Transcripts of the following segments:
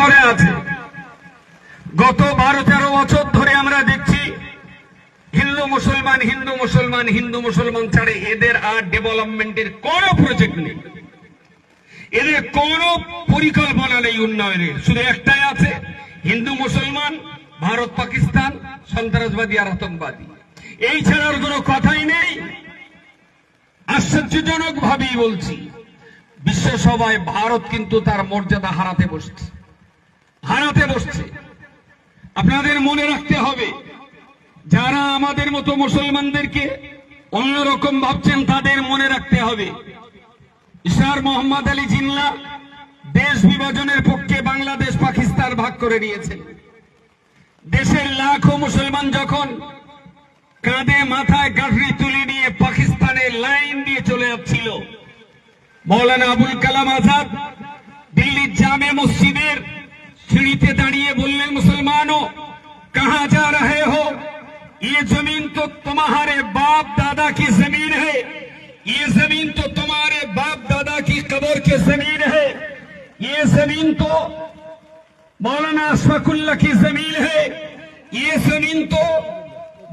পরে আছে। গত বারো, তেরো বছর ধরে আমরা দেখছি হিন্দু মুসলমান হিন্দু মুসলমান হিন্দু মুসলমান ছাড়ে এদের আর ডেভেলপমেন্টের কোন প্রজেক্ট নেই। এদের কোন পরিকল্পনা নেই উন্নয়নের শুধু একটাই আছে, হিন্দু মুসলমান, ভারত পাকিস্তান, সন্ত্রাসবাদী আর আতঙ্কবাদী। এই ছাড়ার কোনো কথাই নেই। আশ্চর্যজনক ভাবেই বলছি, বিশ্বসভায় ভারত কিন্তু তার মর্যাদা হারাতে বসছে। হারাতে বসছে। আপনাদের মনে রাখতে হবে, যারা আমাদের মতো মুসলমানদেরকে অন্যরকম ভাবছেন, তাদের মনে রাখতে হবে। ইসার মোহাম্মদ আলী জিন্না দেশ বিভাজনের পক্ষে বাংলাদেশ, পাকিস্তান ভাগ করে নিয়েছে। দেশের লাখো মুসলমান যখন কাঁধে, মাথায় গাঠরি তুলে নিয়ে পাকিস্তানের লাইন দিয়ে চলে যাচ্ছিল, মৌলানা আবুল কালাম আজাদ দিল্লির জামে মসজিদের সিঁড়িতে দাঁড়িয়ে বললেন মুসলমানও कहां जा रहे हो ये जमीन तो तुम्हारे बाप दादा की जमीन है ये जमीन तो तुम्हारे बाप दादा की कब्र की जमीन है ये जमीन तो मौलाना अशफाकुल्ला की जमीन है ये जमीन तो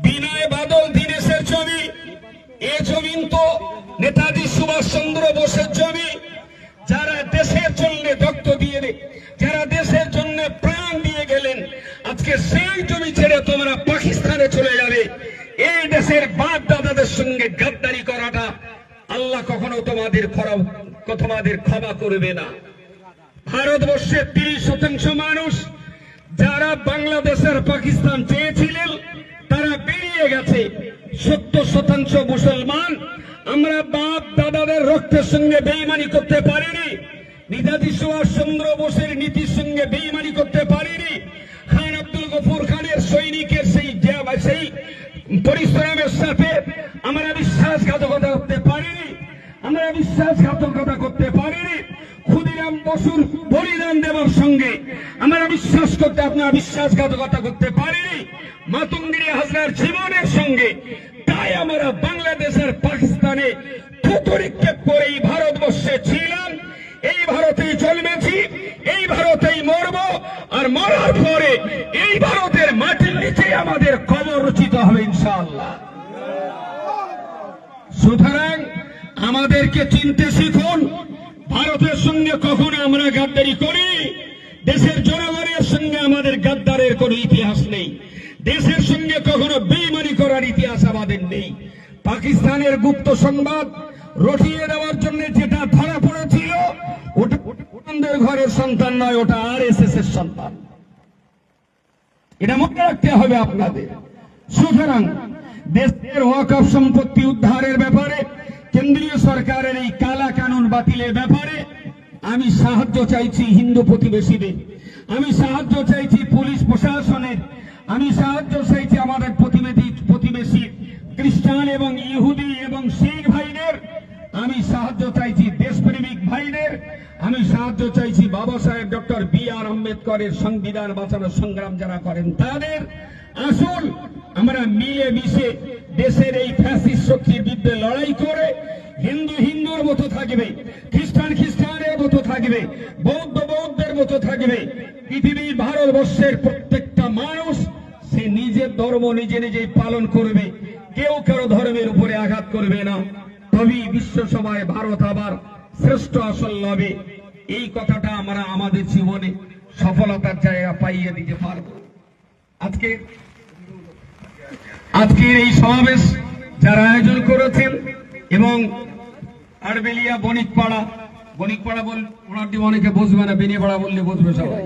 বিনয় বাদল দীনেশের জমি এ জমিন তো নেতাজি সুভাষচন্দ্র বোসের জমি যারা সেই জমি ছেড়ে তোমরা পাকিস্তানে চলে যাবে। এই দেশের বাপ দাদাদের সঙ্গে গাদ্দারি করাটা আল্লাহ কখনো তোমাদের তোমাদের ক্ষমা করবে না। ভারতবর্ষের তিরিশ শতাংশ মানুষ যারা বাংলাদেশের পাকিস্তান চেয়েছিলেন, তারা বেরিয়ে গেছে। সত্তর শতাংশ মুসলমান আমরা বাপ দাদাদের রক্তের সঙ্গে বেইমানি করতে পারিনি। নেতাজি সুভাষ চন্দ্র বোসের নীতির সঙ্গে পরিশ্রমের সাথে আমরা বিশ্বাসঘাতকতা করতে পারিনি। আমরা বিশ্বাসঘাতকতা করতে পারিনি। ক্ষুদিরাম বসুর বলিদান দেওয়ার সঙ্গে আমরা বিশ্বাস করতে, আপনারা বিশ্বাসঘাতকতা করতে পারিনি। মাতুঙ্গিরি হাজরার জীবনের সঙ্গে তাই আমরা বাংলাদেশের পাকিস্তানে থুতরিক্ষেপ করে এই ভারতবর্ষে ছিলাম। এই ভারতেই জন্মেছি, এই ভারতেই মরব, আর মরার পরে এই ভারতের আমাদেরকে চিনতে শিখুন, ভারতের সঙ্গে কখনো আমরা গাদ্দারি করি দেশের জনগণের সঙ্গে আমাদের গাদ্দারের কোনো ইতিহাস নেই। দেশের সঙ্গে কখনো বেইমানি করার ইতিহাস আমাদের নেই। পাকিস্তানের গুপ্ত সংবাদ রটিয়ে দেওয়ার জন্য যেটা ধরা পড়েছিল, ওটা ঘরের সন্তান নয়, ওটা আর এস এর সন্তান। এটা মনে রাখতে হবে আপনাদের। সুতরাং দেশের ওয়াকফ সম্পত্তি উদ্ধারের ব্যাপারে কেন্দ্রীয় সরকারের এই কালা কানুন বাতিলের ব্যাপারে আমি সাহায্য চাইছি হিন্দু প্রতিবেশীদের। আমি সাহায্য চাইছি পুলিশ প্রশাসনের। আমি সাহায্য চাইছি আমাদের প্রতিবেদী, প্রতিবেশী খ্রিস্টান এবং ইহুদি এবং শিখ ভাইদের। আমি সাহায্য চাইছি দেশপ্রেমিক ভাইদের। আমি সাহায্য চাইছি বাবা সাহেব ডক্টর বি আর আম্বেদকরের সংবিধান বাঁচানোর সংগ্রাম যারা করেন তাদের। আসুন, আমরা মিলে মিশে দেশের এই ফ্যাসিস্ট শক্তির বিরুদ্ধে লড়াই করে হিন্দু হিন্দুর মতো থাকবে, খ্রিস্টান খ্রিস্টানের মতো থাকবে, বৌদ্ধ বৌদ্ধের মতো থাকবে, পৃথিবীর ভারতবর্ষের প্রত্যেকটা মানুষ সে নিজের ধর্ম নিজে নিজেই পালন করবে, কেউ কারও ধর্মের উপরে আঘাত করবে না। তবেই বিশ্ব সভায় ভারত আবার শ্রেষ্ঠ আসল হবে এই কথাটা আমরা আমাদের জীবনে সফলতার জায়গা পাইয়ে দিতে পারব। আজকে আজকের এই সমাবেশ যারা আয়োজন করেছেন এবং আড়বেলিয়া বণিকপাড়া বণিকপাড়া বল ওনার দিয়ে অনেকে বসবে না বেনিয়াপাড়া বললে বসবে সবাই।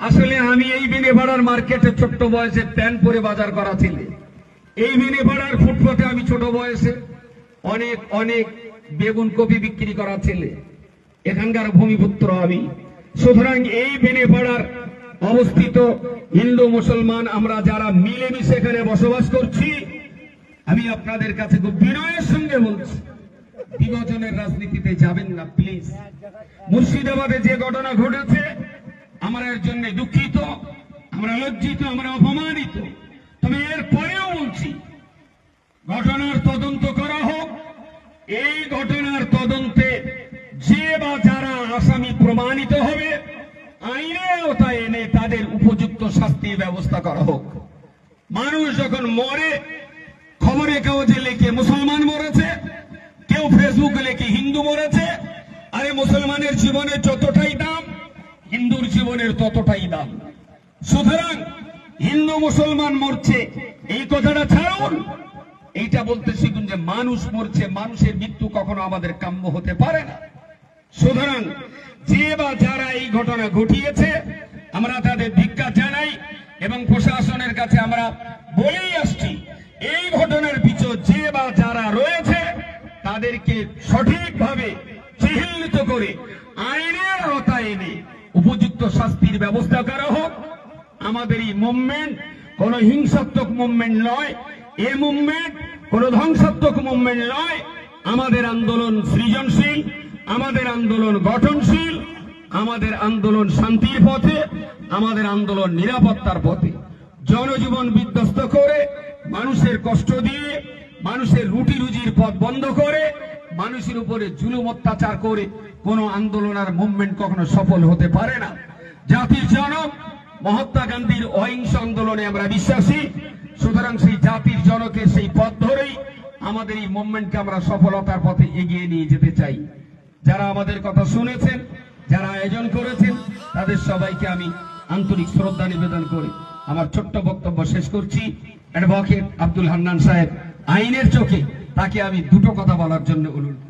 আসলে আমি এই বেনিয়াপাড়ার মার্কেটে ছোট্ট বয়সে প্যান্ট পরে বাজার করা ছেলে। এই বেনিয়াপাড়ার ফুটপাতে আমি ছোট বয়সে অনেক অনেক বেগুন কপি বিক্রি করা ছেলে। এখানকার ভূমিপুত্র আমি। সুতরাং এই বেনেপাড়ার অবস্থিত হিন্দু মুসলমান আমরা যারা মিলেমিশে এখানে বসবাস করছি, আমি আপনাদের কাছে খুব বিনয়ের সঙ্গে বলছি, বিভাজনের রাজনীতিতে যাবেন না প্লিজ মুর্শিদাবাদে যে ঘটনা ঘটেছে, আমরা এর জন্য দুঃখিত, আমরা লজ্জিত, আমরা অপমানিত। তবে এর পরেও বলছি, ঘটনার তদন্ত করা হোক। এই ঘটনার তদন্তে যে বা যারা আসামি প্রমাণিত হবে আইন তাদের উপযুক্ত শাস্তির ব্যবস্থা করা হোক। মানুষ যখন মরে, খবরে কাগজে লেখে মুসলমান মরেছে, কেউ ফেসবুকে লেখে হিন্দু মরেছে, আরে মুসলমানের জীবনের যতটাই দাম, হিন্দুর জীবনের ততটাই দাম। সুতরাং হিন্দু মুসলমান মরছে, এই কথাটা ছাড়ুন। এইটা বলতে শিখুন যে মানুষ মরছে, মানুষের মৃত্যু কখনো আমাদের কাম্য হতে পারে না। সুতরাং যে বা যারা এই ঘটনা ঘটিয়েছে, আমরা তাদের ধিক্কার জানাই এবং প্রশাসনের কাছে আমরা বলেই আসছি, এই ঘটনার পিছু যে বা যারা রয়েছে, তাদেরকে সঠিকভাবে চিহ্নিত করে আইনের আওতায় এনে উপযুক্ত শাস্তির ব্যবস্থা করা হোক। আমাদের এই মুভমেন্ট কোন হিংসাত্মক মুভমেন্ট নয়, এ মুভমেন্ট কোন ধ্বংসাত্মক মুভমেন্ট নয়। আমাদের আন্দোলন সৃজনশীল আমাদের আন্দোলন গঠনশীল, আমাদের আন্দোলন শান্তির পথে, আমাদের আন্দোলন নিরাপত্তার পথে। জনজীবন বিধ্বস্ত করে, মানুষের কষ্ট দিয়ে, মানুষের রুটি রুজির পথ বন্ধ করে, মানুষের উপরে জুলুম অত্যাচার করে কোন আন্দোলন আর মুভমেন্ট কখনো সফল হতে পারে না। জাতির জনক, মহাত্মা গান্ধীর অহিংস আন্দোলনে আমরা বিশ্বাসী। সুতরাং সেই জাতির জনকের সেই পথ ধরেই আমাদের এই মুভমেন্টকে আমরা সফলতার পথে এগিয়ে নিয়ে যেতে চাই। যারা আমাদের কথা শুনেছেন, যারা আয়োজন করেছেন, তাদের সবাইকে আমি আন্তরিক শ্রদ্ধা নিবেদন করি আমার ছোট্ট বক্তব্য শেষ করছি। অ্যাডভোকেট আব্দুল হান্নান সাহেব, আইনের চোখে তাকে আমি দুটো কথা বলার জন্য অনুরোধ